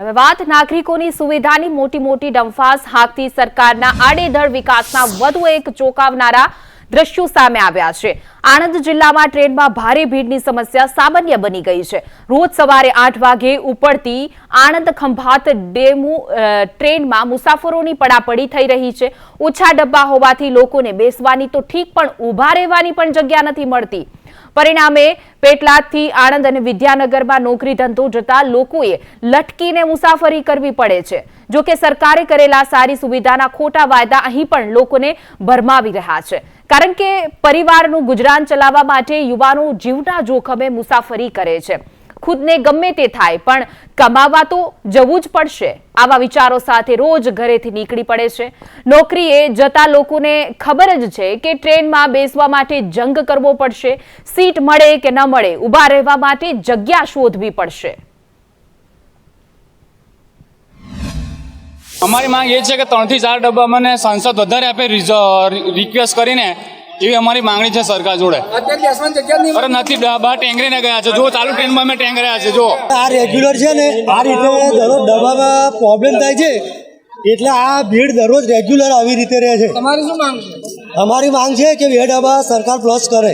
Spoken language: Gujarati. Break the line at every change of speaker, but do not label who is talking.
હવે વાત નાગરિકોની સુવિધાની મોટી મોટી ડંફાસ હાંકતી સરકારના આડેધડ વિકાસના વધુ એક ચોંકાવનારા દ્રશ્યો સામે આવ્યા છે. આણંદ જિલ્લામાં ટ્રેનમાં ભારે ભીડની સમસ્યા સામાન્ય બની ગઈ છે. રોજ સવારે આઠ વાગે ઉપડતી આણંદ ખંભાત ડેમુ ટ્રેનમાં મુસાફરોની પડાપડી થઈ રહી છે. ઓછા ડબ્બા હોવાથી લોકોને બેસવાની તો ઠીક પણ ઊભા રહેવાની પણ જગ્યા નથી મળતી. પરિણામે પેટલાદથી આણંદ અને વિદ્યાનગરમાં નોકરી ધંધો જતા લોકોએ લટકીને મુસાફરી કરવી પડે છે. જો કે સરકારે કરેલા સારી સુવિધાના ખોટા વાયદા અહીં પણ લોકોને ભરમાવી રહ્યા છે. કારણ કે પરિવારનું ગુજરાન ચલાવવા માટે યુવાનો જીવના જોખમે મુસાફરી કરે છે. ખુદને ગમે તે થાય, પણ કમાવા તો જવું જ પડશે. આવા વિચારો સાથે રોજ ઘરેથી નીકળી પડે છે. નોકરીએ જતા લોકોને ખબર જ છે કે ટ્રેનમાં બેસવા માટે જંગ કરવો પડશે. સીટ મળે કે ન મળે, ઊભા રહેવા માટે જગ્યા શોધવી પડશે.
અમારી માંગ એ છે કે ત્રણથી ચાર ડબ્બા મને સાંસદ વધારે આપે રિક્વેસ્ટ કરીને એવી અમારી માંગણી છે સરકાર જોડે. અરે નથી ડબ્બા ટેંગરીને ગયા છે. જો ચાલુ ટ્રેનમાં અમે ટેંગર્યા છે જો.
આ રેગ્યુલર છે ને આ રીતે દરરોજ ડબ્બામાં પ્રોબ્લેમ થાય છે. એટલે આ ભીડ દરરોજ રેગ્યુલર આવી રીતે રહે છે.
તમારી શું માંગ છે?
અમારી માંગ છે કે બે ડબ્બા સરકાર પ્લસ કરે.